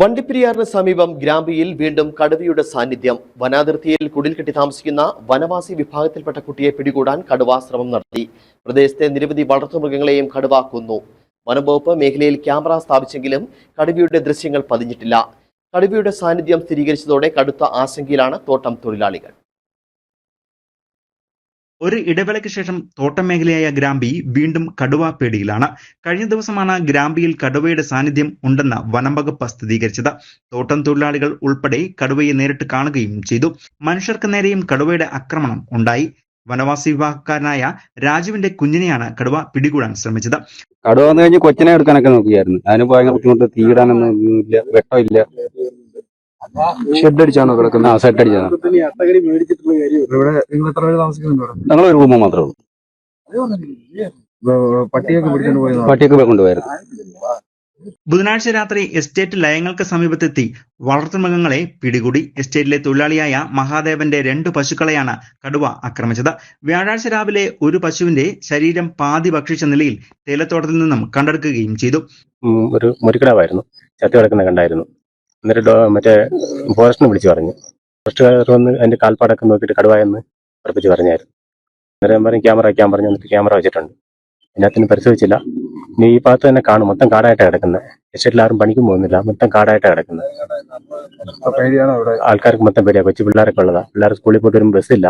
വണ്ടിപ്പെരിയാറിന് സമീപം ഗ്രാമ്പിയിൽ വീണ്ടും കടുവയുടെ സാന്നിധ്യം. വനാതിർത്തിയിൽ കുടിൽ കെട്ടി താമസിക്കുന്ന വനവാസി വിഭാഗത്തിൽപ്പെട്ട കുട്ടിയെ പിടികൂടാൻ കടുവ ശ്രമം നടത്തി. പ്രദേശത്തെ നിരവധി വളർത്തുമൃഗങ്ങളെയും കടുവ കൊന്നു. വനംവകുപ്പ് മേഖലയിൽ ക്യാമറ സ്ഥാപിച്ചെങ്കിലും കടുവയുടെ ദൃശ്യങ്ങൾ പതിഞ്ഞിട്ടില്ല. കടുവയുടെ സാന്നിധ്യം സ്ഥിരീകരിച്ചതോടെ കടുത്ത ആശങ്കയിലാണ് തോട്ടം തൊഴിലാളികൾ. ഒരു ഇടവേളയ്ക്ക് ശേഷം തോട്ടം മേഖലയായ ഗ്രാമ്പി വീണ്ടും കടുവ പേടിയിലാണ്. കഴിഞ്ഞ ദിവസമാണ് ഗ്രാമ്പിയിൽ കടുവയുടെ സാന്നിധ്യം ഉണ്ടെന്ന് വനം വകുപ്പ് സ്ഥിരീകരിച്ചത്. തോട്ടം തൊഴിലാളികൾ ഉൾപ്പെടെ കടുവയെ നേരിട്ട് കാണുകയും ചെയ്തു. മനുഷ്യർക്ക് നേരെയും കടുവയുടെ ആക്രമണം ഉണ്ടായി. വനവാസി വിഭാഗക്കാരനായ രാജുവിന്റെ കുഞ്ഞിനെയാണ് കടുവ പിടികൂടാൻ ശ്രമിച്ചത്. കടുവ വന്നു കഴിഞ്ഞ് കൊച്ചിനെ എടുക്കാനൊക്കെ നോക്കിയായിരുന്നു. അതിന് ഭയങ്കര ബുദ്ധിമുട്ട്. തീയിടാനൊന്നും ഇല്ല വെട്ടമില്ല. ഷെഡ് അടിച്ചാണോ ആ ഷെഡ് അടിച്ചാണ്. ഇവിടെ നിങ്ങൾ എത്ര പേര് താമസിക്കുന്നുണ്ട് ഞങ്ങൾ ഒരു റൂമ് മാത്രമേ ഉള്ളൂ. പട്ടിയൊക്കെ പിടിച്ചോണ്ട് പോയി പട്ടിയൊക്കെ കൊണ്ടുപോയായിരുന്നു. ബുധനാഴ്ച രാത്രി എസ്റ്റേറ്റ് ലയങ്ങൾക്ക് സമീപത്തെത്തി വളർത്തുമൃഗങ്ങളെ പിടികൂടി. എസ്റ്റേറ്റിലെ തൊഴിലാളിയായ മഹാദേവന്റെ രണ്ട് പശുക്കളെയാണ് കടുവ ആക്രമിച്ചത്. വ്യാഴാഴ്ച രാവിലെ ഒരു പശുവിന്റെ ശരീരം പാതി ഭക്ഷിച്ച നിലയിൽ തേയിലത്തോട്ടത്തിൽ നിന്നും കണ്ടെടുക്കുകയും ചെയ്തു. ഒരു മുരിക്കടാവായിരുന്നു ചത്തി കിടക്കുന്ന കണ്ടായിരുന്നു. എന്നിട്ട് മറ്റേ ഫോറസ്റ്റിനെ വിളിച്ചു പറഞ്ഞു. ഫോറസ്റ്റുകാർ വന്ന് അതിന്റെ കാൽപ്പാടൊക്കെ നോക്കിയിട്ട് കടുവായെന്ന് ഉറപ്പിച്ച് പറഞ്ഞായിരുന്നു. അന്നേരം പറഞ്ഞു ക്യാമറ വയ്ക്കാൻ പറഞ്ഞു എന്നിട്ട് ക്യാമറ വെച്ചിട്ടുണ്ട്. എല്ലാത്തിനും പരിശോധിച്ചില്ല. ഇനി ഈ ഭാഗത്ത് തന്നെ കാണും. മൊത്തം കാടായിട്ടാണ് കിടക്കുന്നത്. എസ്റ്റേറ്റിൽ ആരും പണിക്കും പോകുന്നില്ല. മൊത്തം കാടായിട്ടാണ് കിടക്കുന്നത്. പേടിയാണോ ആൾക്കാർക്ക് മൊത്തം പേടിയാ. കൊച്ചു പിള്ളേരൊക്കെ ഉള്ളതാ. പിള്ളേർ സ്കൂളിൽ പോയിട്ട് വരുമ്പോൾ ബസ്സില്ല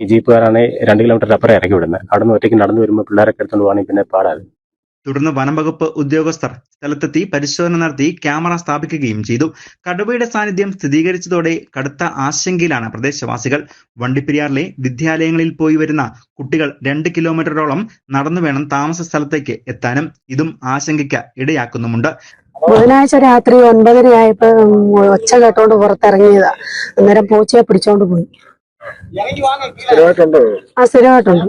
ഈ ജീപ്പുകാരാണെങ്കിൽ രണ്ട് കിലോമീറ്റർ അപ്പുറം ഇറക്കി വിടുന്നത് അവിടെ നിന്ന് ഒറ്റയ്ക്ക് നടന്നു വരുമ്പോൾ പിള്ളേരൊക്കെ എടുത്തുകൊണ്ട് പോകണമെങ്കിൽ പിന്നെ പാടാതെ. തുടർന്ന് വനംവകുപ്പ് ഉദ്യോഗസ്ഥർ സ്ഥലത്തെത്തി പരിശോധന നടത്തി ക്യാമറ സ്ഥാപിക്കുകയും ചെയ്തു. കടുവയുടെ സാന്നിധ്യം സ്ഥിരീകരിച്ചതോടെ കടുത്ത ആശങ്കയിലാണ് പ്രദേശവാസികൾ. വണ്ടിപ്പെരിയാറിലെ വിദ്യാലയങ്ങളിൽ പോയി വരുന്ന കുട്ടികൾ രണ്ട് കിലോമീറ്ററോളം നടന്നു വേണം താമസ സ്ഥലത്തേക്ക് എത്താനും. ഇതും ആശങ്കയ്ക്ക് ഇടയാക്കുന്നുമുണ്ട്. ബുധനാഴ്ച രാത്രി ഒൻപതരയായപ്പോ ഒച്ച കേട്ടോണ്ട് പുറത്തിറങ്ങിയതാ. അന്നേരം പൂച്ചയെ പിടിച്ചോണ്ട് പോയി. ആ സ്ഥിരമായിട്ടുണ്ട്.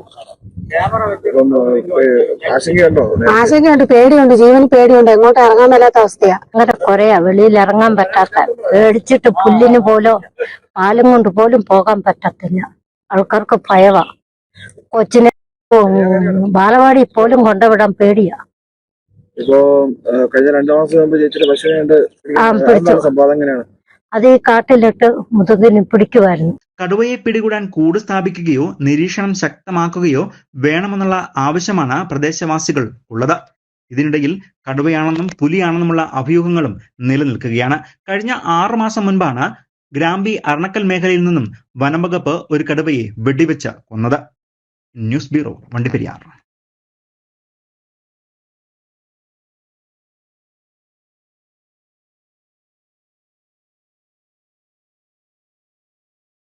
ആശങ്കയുണ്ടോ പേടിയുണ്ട് ജീവന് പേടിയുണ്ട് എങ്ങോട്ട് ഇറങ്ങാൻ മേലാത്ത അവസ്ഥയാ. അങ്ങനെ കൊറയാ വെളിയിൽ ഇറങ്ങാൻ പറ്റാത്ത പേടിച്ചിട്ട് പുല്ലിന് പോലോ പാലും കൊണ്ട് പോലും പോകാൻ പറ്റത്തില്ല. ആൾക്കാർക്ക് ഭയവാ. കൊച്ചിനെ ബാലവാടി പോലും കൊണ്ടുവിടാൻ പേടിയാ. ഇപ്പൊ കഴിഞ്ഞ രണ്ടു മാസം മുമ്പ് ചേച്ചിയുടെ പശുവിനെ കണ്ട് ആ, പിടിച്ചു. എന്താണ് അത് ഈ കാട്ടിലിട്ട് മുതുകിന് പിടിക്കുമായിരുന്നു കടുവയെ പിടികൂടാൻ കൂട് സ്ഥാപിക്കുകയോ നിരീക്ഷണം ശക്തമാക്കുകയോ വേണമെന്നുള്ള ആവശ്യമാണ് പ്രദേശവാസികൾ ഉള്ളത്. ഇതിനിടയിൽ കടുവയാണെന്നും പുലിയാണെന്നുമുള്ള അഭ്യൂഹങ്ങളും നിലനിൽക്കുകയാണ്. കഴിഞ്ഞ ആറു മാസം മുൻപാണ് ഗ്രാമ്പി അർണക്കൽ മേഖലയിൽ നിന്നും വനംവകുപ്പ് ഒരു കടുവയെ വെടിവെച്ച് കൊന്നത്. News bureau Vandiperiyar.